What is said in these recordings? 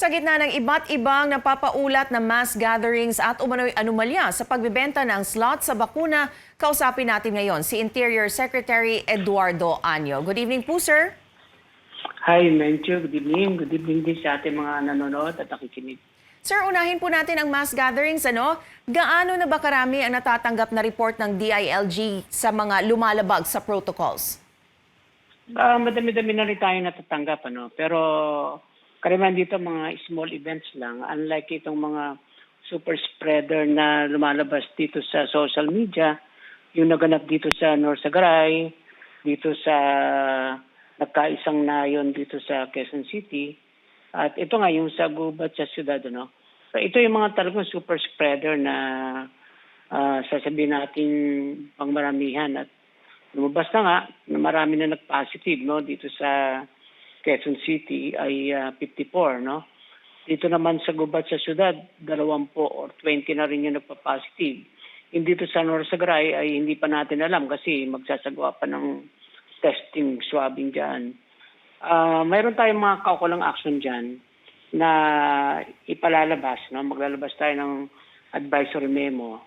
Sa gitna ng iba't ibang napapaulat na mass gatherings at umano'y anomalya sa pagbebenta ng slot sa bakuna, kausapin natin ngayon si Interior Secretary Eduardo Anyo. Good evening po, sir. Hi, Mencho. Good evening. Good evening din sa ating mga nanonood at nakikinig. Sir, unahin po natin ang mass gatherings. Ano? Gaano na ba karami ang natatanggap na report ng DILG sa mga lumalabag sa protocols? Ah, madami-dami na rin tayo natatanggap, ano? Pero karamihan dito mga small events lang. Unlike itong mga super spreader na lumalabas dito sa social media, yung naganap dito sa Norsagaray, dito sa nagkaisang nayon dito sa Quezon City, at ito nga yung sa gubat sa syudad, ano? So ito yung mga talagang super spreader na ah, sasabihin natin pangmaramihan at lumabas na nga na marami na nag-positive no dito sa Quezon City ay ah, 54 no. Dito naman sa gubat sa syudad 20 or 20 na rin yung nagpa-positive. Yung dito sa Norsagaray ay hindi pa natin alam kasi magsasagawa pa ng testing swabbing diyan. Ah, mayroon tayong mga kaukulang action diyan na ipalalabas no maglalabas tayo ng advisory memo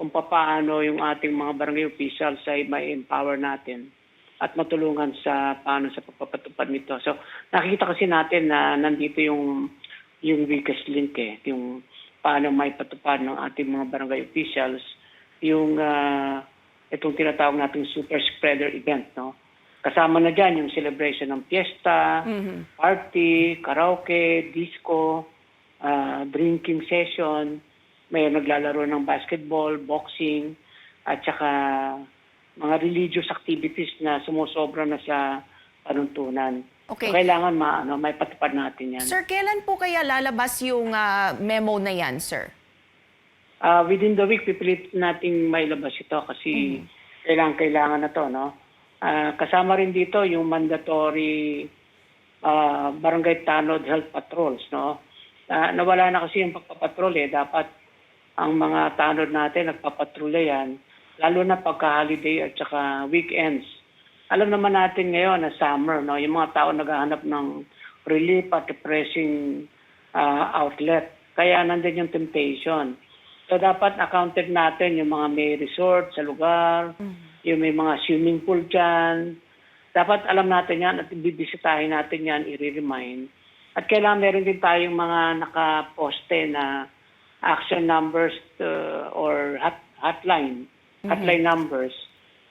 kung paano yung ating mga barangay officials ay may empower natin at matulungan sa paano sa pagpapatupad nito. So nakikita kasi natin na nandito yung yung weakest link eh, yung paano may patupad ng ating mga barangay officials yung ah, itong tinatawag nating super spreader event, no? Kasama na dyan yung celebration ng fiesta, party, karaoke, disco, ah, drinking session, may naglalaro ng basketball, boxing, at saka mga religious activities na sumusobra na sa panuntunan. Okay. So, kailangan ma, ano, may patupad natin yan. Sir, kailan po kaya lalabas yung ah, memo na yan, sir? Ah, within the week, pipilit nating mailabas ito kasi kailangan kailangan na to, no? Ah, kasama rin dito yung mandatory ah, barangay tanod health patrols, no? Ah, nawala na kasi yung pagpapatrol eh. Dapat ang mga tanod natin nagpapatrol yan, lalo na pagka-holiday at saka weekends. Alam naman natin ngayon na summer, no? Yung mga tao naghahanap ng relief at depressing ah, outlet. Kaya nandun yung temptation. So dapat accounted natin yung mga may resort sa lugar, yung may mga swimming pool dyan. Dapat alam natin yan at bibisitahin natin yan, i-remind. At kailangan meron din tayong mga nakaposte na action numbers uh, or hot, hotline, hotline numbers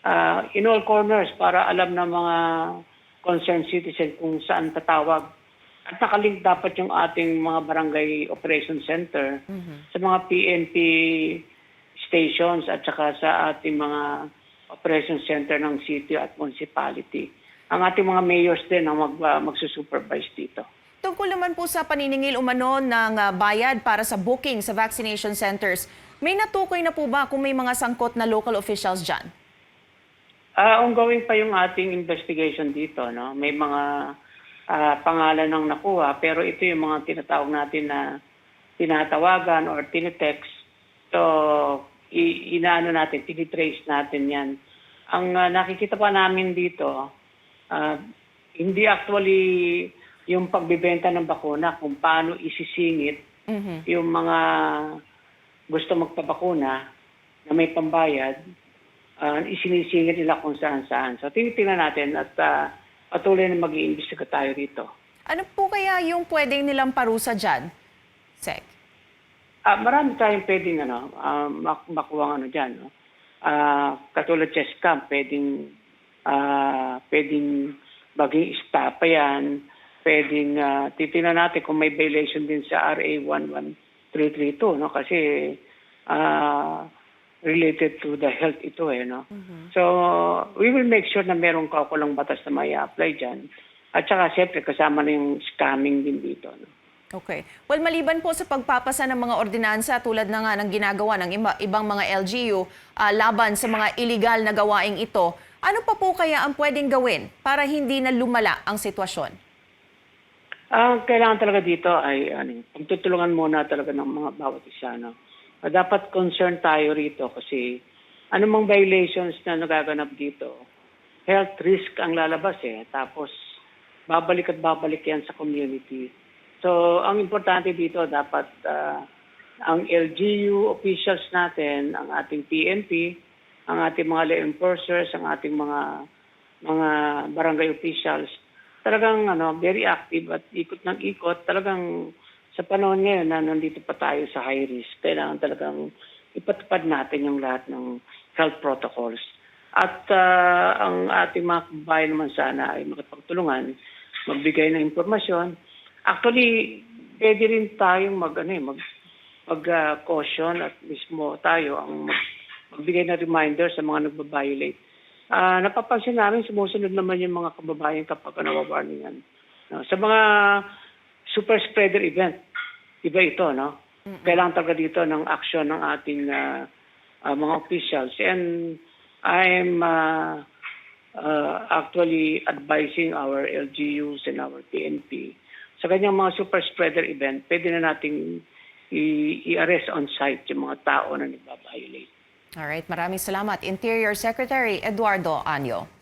uh, in all corners para alam ng mga concerned citizen kung saan tatawag. At nakalink dapat yung ating mga barangay operation center sa mga PNP stations at saka sa ating mga operation center ng city at municipality. Ang ating mga mayors din ang mag, uh, magsusupervise dito. Tungkol naman po sa paniningil umano ng ah, bayad para sa booking sa vaccination centers, may natukoy na po ba kung may mga sangkot na local officials dyan? Ah, ongoing pa yung ating investigation dito, no? May mga ah, pangalan ng nakuha, pero ito yung mga tinatawag natin na tinatawagan or tinitext. So, inaano natin, tinitrace natin yan. Ang ah, nakikita pa namin dito, ah, hindi actually yung pagbibenta ng bakuna, kung paano isisingit yung mga gusto magpabakuna na may pambayad, uh, isinisingit nila kung saan-saan. So, tinitingnan natin at ah, patuloy na mag-iimbestiga tayo rito. Ano po kaya yung pwedeng nilang parusa dyan, Sec? Ah, marami tayong pwedeng ano, ah, mak- makuha ano dyan. No? Ah, katulad chess camp, pwedeng, ah, pwedeng maging estapa yan. Pwedeng, ah, titingnan natin kung may violation din sa RA 11332, no? Kasi, ah, related to the health ito eh, no? So, we will make sure na merong kaukulang batas na may apply dyan. At saka, siyempre, kasama na yung scamming din dito, no? Okay. Well, maliban po sa pagpapasa ng mga ordinansa tulad na nga ng ginagawa ng iba, ibang mga LGU ah, laban sa mga illegal na gawaing ito, ano pa po kaya ang pwedeng gawin para hindi na lumala ang sitwasyon? Ang kailangan talaga dito ay ano, pagtutulungan muna talaga ng mga bawat isa. No? Ah, Dapat concern tayo rito kasi anumang violations na nagaganap dito, health risk ang lalabas eh. Tapos babalik at babalik yan sa community. So, ang importante dito, dapat ah, ang LGU officials natin, ang ating PNP, ang ating mga law enforcers, ang ating mga mga barangay officials, talagang ano, very active at ikot ng ikot. Talagang sa panahon ngayon na nandito pa tayo sa high risk, kailangan talagang ipatupad natin yung lahat ng health protocols. At ah, ang ating mga kababayan naman sana ay makipagtulungan, magbigay ng impormasyon. Actually, pwede rin tayong mag, ano, eh, mag, mag ah, caution at mismo tayo ang mag, magbigay ng reminder sa mga nagbabiolate. Ah, napapansin namin, sumusunod naman yung mga kababayan kapag nawawarningan. No, sa mga super spreader event, iba ito, no? Kailangan talaga dito ng action ng ating ah, ah, mga officials. And I'm ah, uh, actually advising our LGUs and our PNP sa kanyang mga super spreader event, pwede na nating i-arrest on site yung mga tao na nagbabiolate. Alright, maraming salamat. Interior Secretary Eduardo Anyo.